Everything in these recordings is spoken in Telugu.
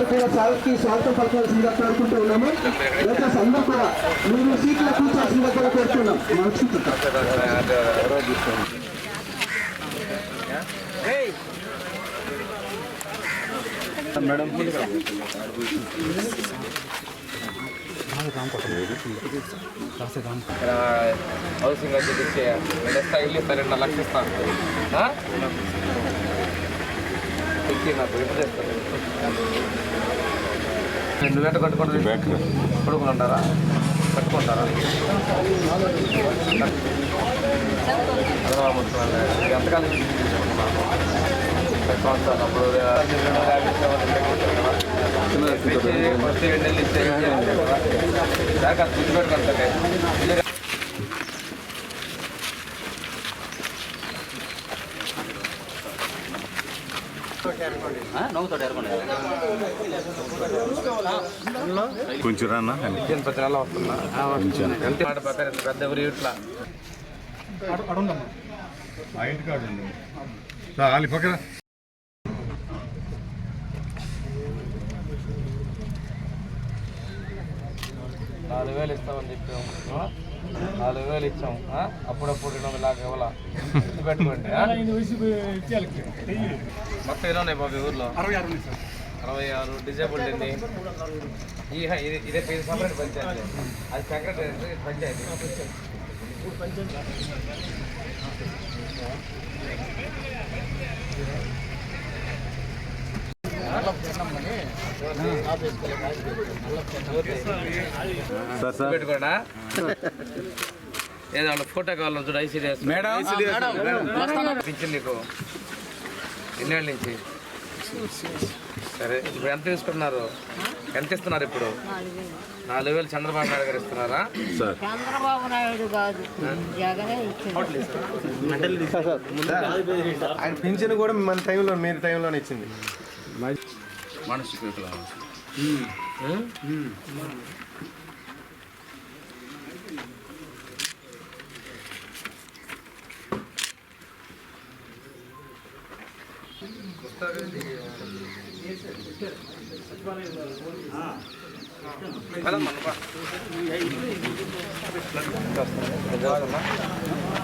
అందరూ కూడా సార్కి స్వాగతం పలకాల్సిందిగా కోరుకుంటూ ఉన్నాము. వర్కర్స్ అందరూ కూడా మీరు సీట్లో కూర్చోాల్సిందిగా కూడా కోరుతున్నాం. మనస్ఫూర్తిగా హౌసింగ్ వచ్చి తెచ్చే ఇల్లు ఇస్తా రెండు లక్షలు ఇస్తా నాకు ఎప్పుడు తెస్తారు రెండు గంట కట్టుకుంటారు కొడుకులు కట్టుకుంటారా అదే మొత్తం ఇది ఎంతకాలం సంవత్సరాలు అప్పుడు ఫస్ట్ రెండు నెలలు ఇస్తే దాకా గుర్తు కొంచెం రానా ఇచ్చిన ప్రతి నెల వస్తుందా ఎంత మాట పెద్ద ఎవరు ఇట్లా పక్కన నాలుగు వేలు ఇస్తామని చెప్పాం నాలుగు వేలు ఇచ్చాం? అప్పుడప్పుడు రెండు వందల యాభై ఇవ్వాల? పెట్టుకోండి? మొత్తం ఎన్ని ఉన్నాయి బాబు ఊర్లో? అరవై ఆరు డిజేబుల్డ్ ఎన్ని? ఈ ఇది ఇదే పేరు సపరేట్ పంచాయతీ. అది సెక్రటరీ పంచాయతీ. ఏదో వాళ్ళ ఫోటో కావాలని చూడు ఐసీడీఎస్ మేడం. పింఛన్ నీకు. ఎన్నేళ్ళ నుంచి. సరే ఇప్పుడు ఎంత తీసుకున్నారు? ఎంత ఇస్తున్నారు ఇప్పుడు? నాలుగు వేలు చంద్రబాబు నాయుడు గారు ఇస్తున్నారా? సార్. చంద్రబాబు నాయుడు కాదు. ఆయన పింఛన్ కూడా మన టైంలో మీరు టైంలోనే ఇచ్చింది. మనిషి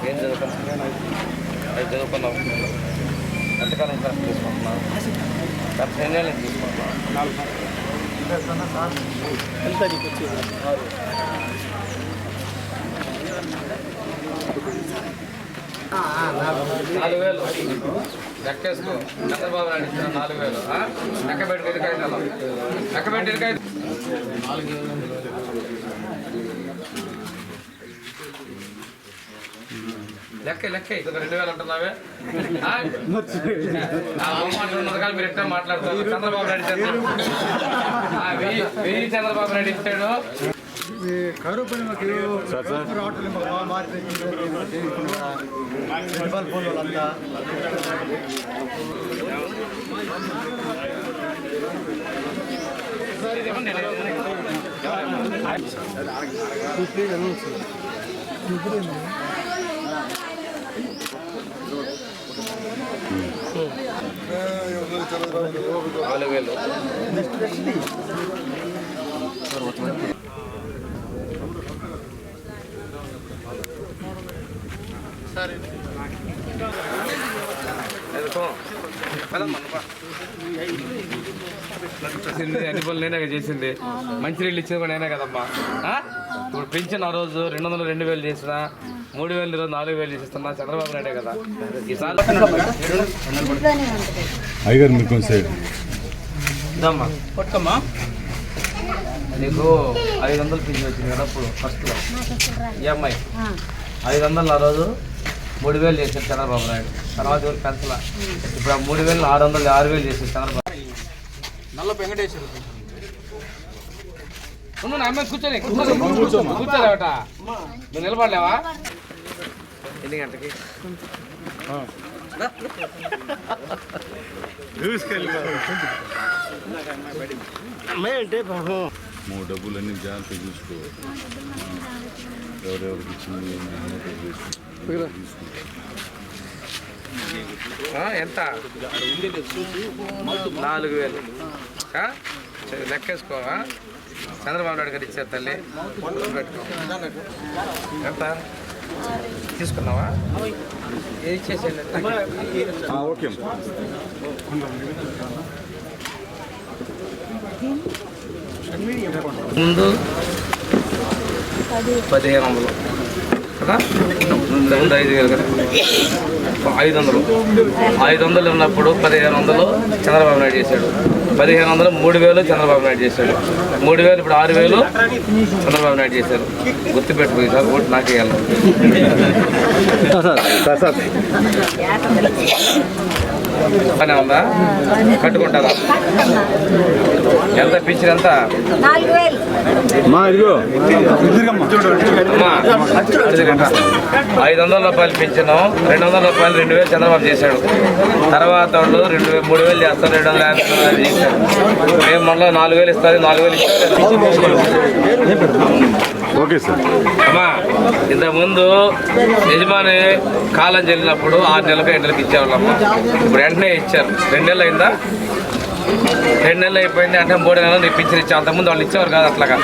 ఏం చదువుకున్నాం అది చదువుకున్నావు ఎంతకాలం కరెక్ట్ తీసుకుంటున్నావు? కరెక్ట్ ఎన్ని ఏళ్ళు తీసుకుంటున్నావు? నాలుగు వేలు. లెక్కేసుకో. చంద్రబాబు నాయుడు ఇచ్చిన నాలుగు వేలు. ఆ? లెక్క పెట్టి ఇరకాయ లెక్క పెట్టి ఇరకాయ నాలుగు లెక్క లెక్క ఇది రెండు వేలు అంటున్నావే? వందలు కలిపి మీరు ఎట్లా మాట్లాడుతున్నారు? చంద్రబాబు నాయుడు వెయ్యి వెయ్యి చంద్రబాబు నాయుడు ఇచ్చాడు. నువ్వు అన్ని పనులు నేనే చేసింది. చేసింది మంచినీళ్ళు ఇచ్చింది కూడా నేనే కదమ్మా. ఇప్పుడు పెంచిన ఆ రోజు రెండు వందలు రెండు వేలు చేసిన మూడు వేలు ఈరోజు నాలుగు వేలు చేస్తున్నా చంద్రబాబు నాయుడే కదా. ఈసారి మీరు కొంచెం ఇదమ్మా. పట్టుకమ్మా నీకు ఐదు వందలు పింఛన్ వచ్చింది కదా అప్పుడు ఫస్ట్లో ఈఎంఐ ఐదు వందలు ఆ రోజు మూడు వేలు చేశారు చంద్రబాబు నాయుడు. తర్వాత ఎవరు పెంచలా? ఇప్పుడు ఆ మూడు వేలు ఆరు వందలు ఆరు వేలు చేశారు చంద్రబాబు నల్ల వెంకటేశ్వర ఉండు నా అమ్మాయి కూర్చొని కూర్చో కూర్చోలేవట. నువ్వు నిలబడలేవా? ఎన్ని గంటకి మూడు డబ్బులన్నీ జాగ్రత్త చూసుకో. ఎవరెవరికి ఇచ్చింది ఎంత? నాలుగు వేలు. లెక్కేసుకోవా? చంద్రబాబు నాయుడు గారు ఇచ్చారు తల్లి. ఎంత? తీసుకున్నావా? ఓకే ముందు పదిహేను వందలు. కదా? ముందు ఐదు వేలు కదా? ఐదు వందలు ఐదు వందలు ఉన్నప్పుడు పదిహేను వందలు చంద్రబాబు నాయుడు చేశాడు. పదిహేను వందలు మూడు వేలు చంద్రబాబు నాయుడు చేశాడు. మూడు వేలు ఇప్పుడు ఆరు వేలు చంద్రబాబు నాయుడు చేశారు. గుర్తుపెట్టుకుని సార్ ఓటు నాకు వేయాలి పని ఉందా? కట్టుకుంటారా? ఎంత వేలు. ఐదు వందల రూపాయలు పెంచాను రెండు వందల రూపాయలు రెండు వేలు చంద్రబాబు చేశాడు. తర్వాత వాళ్ళు రెండు వేలు మూడు వేలు చేస్తారు రెండు వందల యాభై వందలు చేశారు. మేము మళ్ళీ నాలుగు వేలు ఇస్తారు నాలుగు వేలు ఇస్తారు ఓకే సార్. అమ్మా ఇంతకుముందు యజమాని కాలం చెల్లినప్పుడు ఆరు నెలలకు ఎండు నెలలకు ఇచ్చేవాళ్ళమ్మ. ఇప్పుడు వెంటనే ఇచ్చారు. రెండు నెలలు అయిందా? రెండు నెలలు అయిపోయింది అంటే మూడు నెలలు నీకు పింఛన్ అంతకుముందు వాళ్ళు ఇచ్చేవారు కాదు అట్లాగా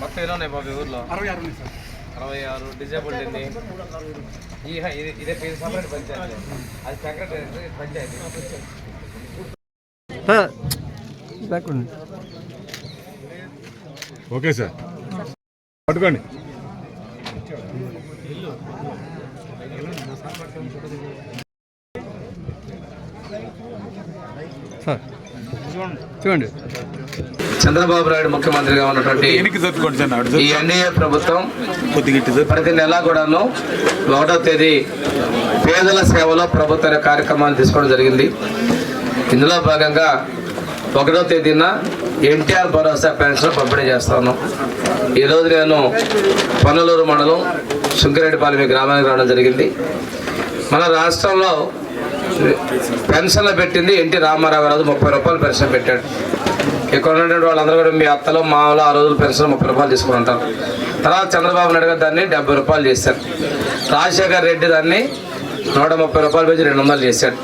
మొత్తం ఎన్ని ఉన్నాయి బాబు ఊర్లో అరవై ఆరు డిజేబుల్డ్ ఎన్ని ఇదే పేరు సపరేట్ పంచాయతీ అది సెక్రటరీ పంచాయతీ ఓకే సార్ పట్టుకోండి చూడండి. చంద్రబాబు నాయుడు ముఖ్యమంత్రిగా ఉన్నటువంటి ఈ ఎన్డీఏ ప్రభుత్వం ప్రతి నెల కూడాను ఒకటో తేదీ పేదల సేవలో ప్రభుత్వ కార్యక్రమాన్ని తీసుకోవడం జరిగింది. ఇందులో భాగంగా ఒకటో తేదీన ఎన్టీఆర్ భరోసా పెన్షన్ పంపిణీ చేస్తాను. ఈరోజు నేను పనులూరు మండలం సుంకిరెడ్డిపాలెం ఈ గ్రామానికి రావడం జరిగింది. మన రాష్ట్రంలో పెన్షన్లు పెట్టింది ఎన్టీ రామారావు గారు. ముప్పై రూపాయలు పెన్షన్ పెట్టాడు. ఇక్కడ ఉన్నటువంటి వాళ్ళందరూ కూడా మీ అత్తలు మామలు ఆ రోజులు పెన్షన్ ముప్పై రూపాయలు తీసుకుని ఉంటారు. తర్వాత చంద్రబాబు నాయుడు గారు దాన్ని డెబ్బై రూపాయలు చేశారు. రాజశేఖర్ రెడ్డి దాన్ని నూట ముప్పై రూపాయలు పెంచి రెండు వందలు చేశాడు.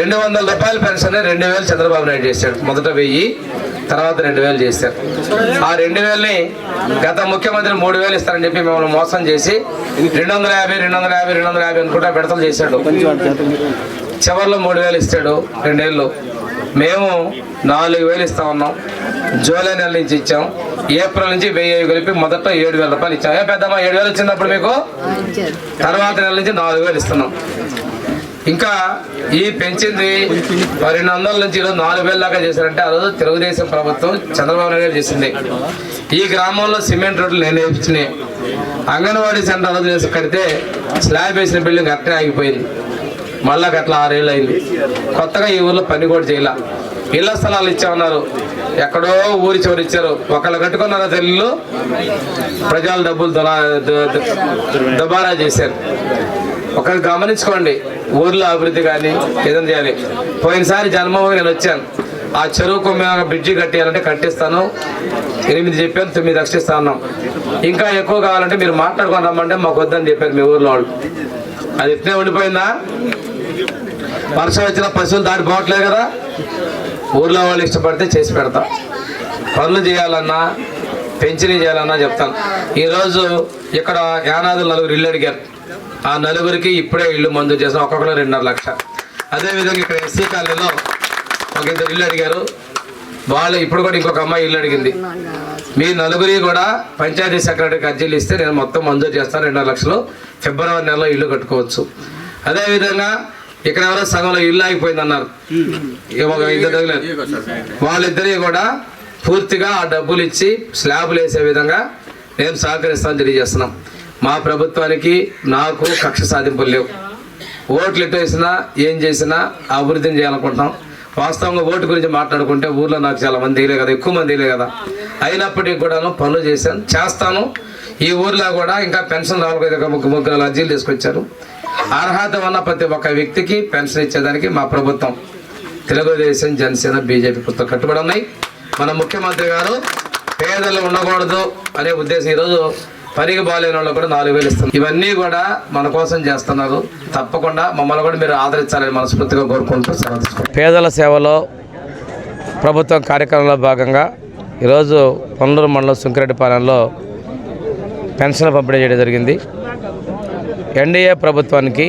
రెండు వందల రూపాయల పెన్షన్ రెండు వేలు చంద్రబాబు నాయుడు చేశాడు. మొదట వెయ్యి తర్వాత రెండు వేలు చేశారు. ఆ రెండు వేలని గత ముఖ్యమంత్రి మూడు వేలు ఇస్తారని చెప్పి మిమ్మల్ని మోసం చేసి రెండు వందల యాభై రెండు వందల యాభై రెండు వందల యాభై అనుకుంటా విడతలు చేశాడు. చివరిలో మూడు వేలు ఇస్తాడు రెండేళ్ళు. మేము నాలుగు వేలు ఇస్తా ఉన్నాం. జూలై నెల నుంచి ఇచ్చాం. ఏప్రిల్ నుంచి వెయ్యి కలిపి మొదట ఏడు వేల రూపాయలు ఇచ్చాం. ఏ పెద్దమ్మా ఏడు వేలు వచ్చినప్పుడు మీకు? తర్వాత నెల నుంచి నాలుగు వేలు ఇస్తున్నాం. ఇంకా ఈ పెంచింది పన్నెండు వందల నుంచి ఈరోజు నాలుగు వేల దాకా చేశారంటే ఆ రోజు తెలుగుదేశం ప్రభుత్వం చంద్రబాబు నాయుడు గారు చేసింది. ఈ గ్రామంలో సిమెంట్ రోడ్లు నేను వేయించినాయి అంగన్వాడీ సెంటర్ ఆ రోజు కడితే స్లాబ్ వేసిన బిల్డింగ్ అట్టే ఆగిపోయింది. మళ్ళా గట్లా ఆరేళ్ళు అయింది. కొత్తగా ఈ ఊర్లో పని కూడా చేయాల. ఇళ్ళ స్థలాలు ఇచ్చామన్నారు. ఎక్కడో ఊరి చివరి ఇచ్చారు. ఒకళ్ళు కట్టుకున్నారా తెల్లు ప్రజల డబ్బులు దులా దుబారా చేశారు. ఒకరు గమనించుకోండి. ఊర్లో అభివృద్ధి కానీ ఏదైనా చేయాలి. పోయినసారి జన్మభూమి నేను వచ్చాను. ఆ చెరువుకు మేము బ్రిడ్జి కట్టేయాలంటే కట్టిస్తాను. ఎనిమిది చెప్పాను తొమ్మిది రక్షిస్తా ఉన్నాం ఇంకా ఎక్కువ కావాలంటే మీరు మాట్లాడుకొని రమ్మంటే మాకు వద్దని చెప్పారు మీ ఊర్లో వాళ్ళు. అది ఇట్నే ఉండిపోయిందా? వర్షం వచ్చిన పశువులు దాటి పోవట్లేదు కదా. ఊర్లో వాళ్ళు ఇష్టపడితే చేసి పెడతాం. పనులు చేయాలన్నా పెన్షన్ చేయాలన్నా చెప్తాను ఈరోజు ఇక్కడ యానాదులు నలుగురు ఇల్లు అడిగారు. ఆ నలుగురికి ఇప్పుడే ఇల్లు మంజూరు చేసాం ఒక్కొక్కరు రెండున్నర లక్ష. అదేవిధంగా ఇక్కడ ఎస్సీ కాలనీలో ఒక ఇద్దరు ఇల్లు అడిగారు. వాళ్ళు ఇప్పుడు కూడా ఇంకొక అమ్మాయి ఇల్లు అడిగింది. మీ నలుగురి కూడా పంచాయతీ సెక్రటరీకి అర్జీలు ఇస్తే నేను మొత్తం మంజూరు చేస్తాను రెండున్నర లక్షలు. ఫిబ్రవరి నెలలో ఇల్లు కట్టుకోవచ్చు. అదేవిధంగా ఇక్కడ ఎవరో సగంలో ఇల్లు ఆగిపోయింది అన్నారు. ఇద్దరు వాళ్ళిద్దరి కూడా పూర్తిగా ఆ డబ్బులు ఇచ్చి స్లాబులు వేసే విధంగా నేను సహకరిస్తానని తెలియజేస్తున్నాం. మా ప్రభుత్వానికి నాకు కక్ష సాధింపులు లేవు. ఓట్లు ఎటు వేసినా ఏం చేసినా అభివృద్ధిని చేయాలనుకుంటున్నాం. వాస్తవంగా ఓటు గురించి మాట్లాడుకుంటే ఊర్లో నాకు చాలా మంది తెలియదు కదా ఎక్కువ మంది తెలియదు కదా. అయినప్పటికీ కూడాను పనులు చేశాను చేస్తాను. ఈ ఊర్లో కూడా ఇంకా పెన్షన్ రావాలి ముగ్గురు ముగ్గురు అర్జీలు తీసుకొచ్చారు. అర్హత ఉన్న ప్రతి ఒక్క వ్యక్తికి పెన్షన్ ఇచ్చేదానికి మా ప్రభుత్వం తెలుగుదేశం జనసేన బీజేపీ ప్రభుత్వం కట్టుబడి ఉన్నాయి. మన ముఖ్యమంత్రి గారు పేదలు ఉండకూడదు అనే ఉద్దేశం ఈరోజు పనికి బాగాలేని వాళ్ళు కూడా నాలుగు వేలు ఇస్తున్నారు. ఇవన్నీ కూడా మన కోసం చేస్తున్నారు. తప్పకుండా మమ్మల్ని కూడా మీరు ఆదరించాలని మనస్ఫూర్తిగా కోరుకుంటూ పేదల సేవలో ప్రభుత్వం కార్యక్రమంలో భాగంగా ఈరోజు పొన్నూరు మండలం సుంకిరెడ్డిపాలెంలో పెన్షన్ పంపిణీ చేయడం జరిగింది. ఎన్డీఏ ప్రభుత్వానికి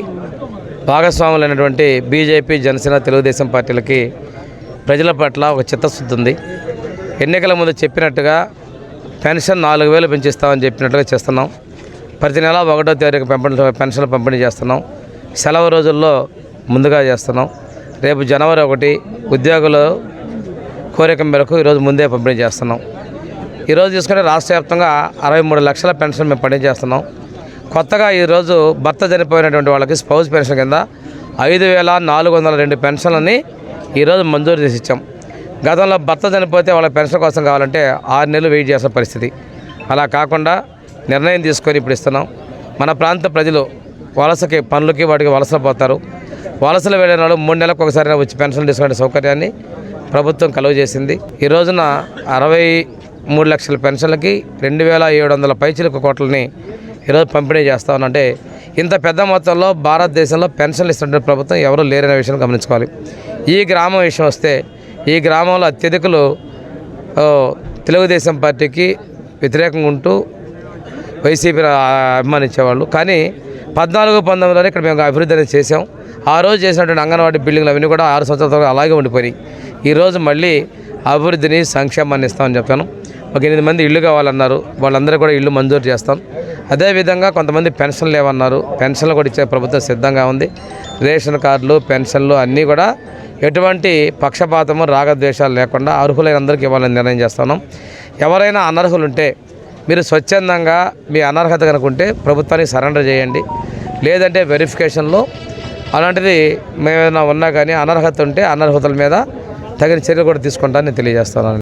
భాగస్వాములైనటువంటి బీజేపీ జనసేన తెలుగుదేశం పార్టీలకి ప్రజల పట్ల ఒక చిత్తశుద్ధి ఉంది. ఎన్నికల ముందు చెప్పినట్టుగా పెన్షన్ నాలుగు వేలు పెంచిస్తామని చెప్పినట్టుగా చేస్తున్నాం. ప్రతి నెల ఒకటో తేదీకి పెంపణ పెన్షన్లు పంపిణీ చేస్తున్నాం. సెలవు రోజుల్లో ముందుగా చేస్తున్నాం. రేపు జనవరి ఒకటి ఉద్యోగుల కోరిక మేరకు ఈరోజు ముందే పంపిణీ చేస్తున్నాం. ఈరోజు తీసుకుంటే రాష్ట్ర వ్యాప్తంగా అరవై మూడు లక్షల పెన్షన్ మేము పంపిణీ చేస్తున్నాం. కొత్తగా ఈరోజు భర్త చనిపోయినటువంటి వాళ్ళకి స్పౌస్ పెన్షన్ కింద ఐదు వేల నాలుగు వందల రెండు పెన్షన్లని ఈరోజు మంజూరు చేసి ఇచ్చాం. గతంలో భర్త చనిపోతే వాళ్ళ పెన్షన్ కోసం కావాలంటే ఆరు నెలలు వెయిట్ చేసే పరిస్థితి. అలా కాకుండా నిర్ణయం తీసుకొని ఇప్పుడు ఇస్తున్నాం. మన ప్రాంత ప్రజలు వలసకి పనులకి వాటికి వలసలు పోతారు. వలసలు వెళ్ళిన వాళ్ళు మూడు నెలలకు ఒకసారి వచ్చి పెన్షన్ తీసుకునే సౌకర్యాన్ని ప్రభుత్వం కలుగు చేసింది. ఈ రోజున అరవై మూడు లక్షల పెన్షన్లకి రెండు వేల ఏడు వందల పైచిలకు కోట్లని ఈరోజు పంపిణీ చేస్తా ఉన్నంటే ఇంత పెద్ద మొత్తంలో భారతదేశంలో పెన్షన్లు ఇస్తున్న ప్రభుత్వం ఎవరూ లేరనే విషయం గమనించుకోవాలి. ఈ గ్రామం విషయం వస్తే ఈ గ్రామంలో అత్యధికులు తెలుగుదేశం పార్టీకి వ్యతిరేకంగా ఉంటూ వైసీపీ అభిమానించేవాళ్ళు. కానీ పద్నాలుగు పంతొమ్మిదిలోనే ఇక్కడ మేము అభివృద్ధి అనేది చేసాం ఆ రోజు చేసినటువంటి అంగన్వాడీ బిల్డింగ్లు అవన్నీ కూడా ఆరు సంవత్సరాల అలాగే ఉండిపోయినాయి. ఈరోజు మళ్ళీ అభివృద్ధిని సంక్షేమాన్ని ఇస్తామని చెప్పాను ఒక ఎనిమిది మంది ఇల్లు కావాలన్నారు. వాళ్ళందరూ కూడా ఇల్లు మంజూరు చేస్తాం. అదేవిధంగా కొంతమంది పెన్షన్లు లేవన్నారు. పెన్షన్లు కూడా ఇచ్చే ప్రభుత్వం సిద్ధంగా ఉంది. రేషన్ కార్డులు పెన్షన్లు అన్నీ కూడా ఎటువంటి పక్షపాతము రాగద్వేషాలు లేకుండా అర్హులైన అందరికీ ఇవ్వాలని నిర్ణయం చేస్తున్నాం. ఎవరైనా అనర్హులుంటే మీరు స్వచ్ఛందంగా మీ అనర్హత కనుకుంటే ప్రభుత్వానికి సరెండర్ చేయండి. లేదంటే వెరిఫికేషన్లో అలాంటిది మేమైనా ఉన్నా కానీ అనర్హత ఉంటే అనర్హతల మీద తగిన చర్యలు కూడా తీసుకుంటానని తెలియజేస్తున్నాను.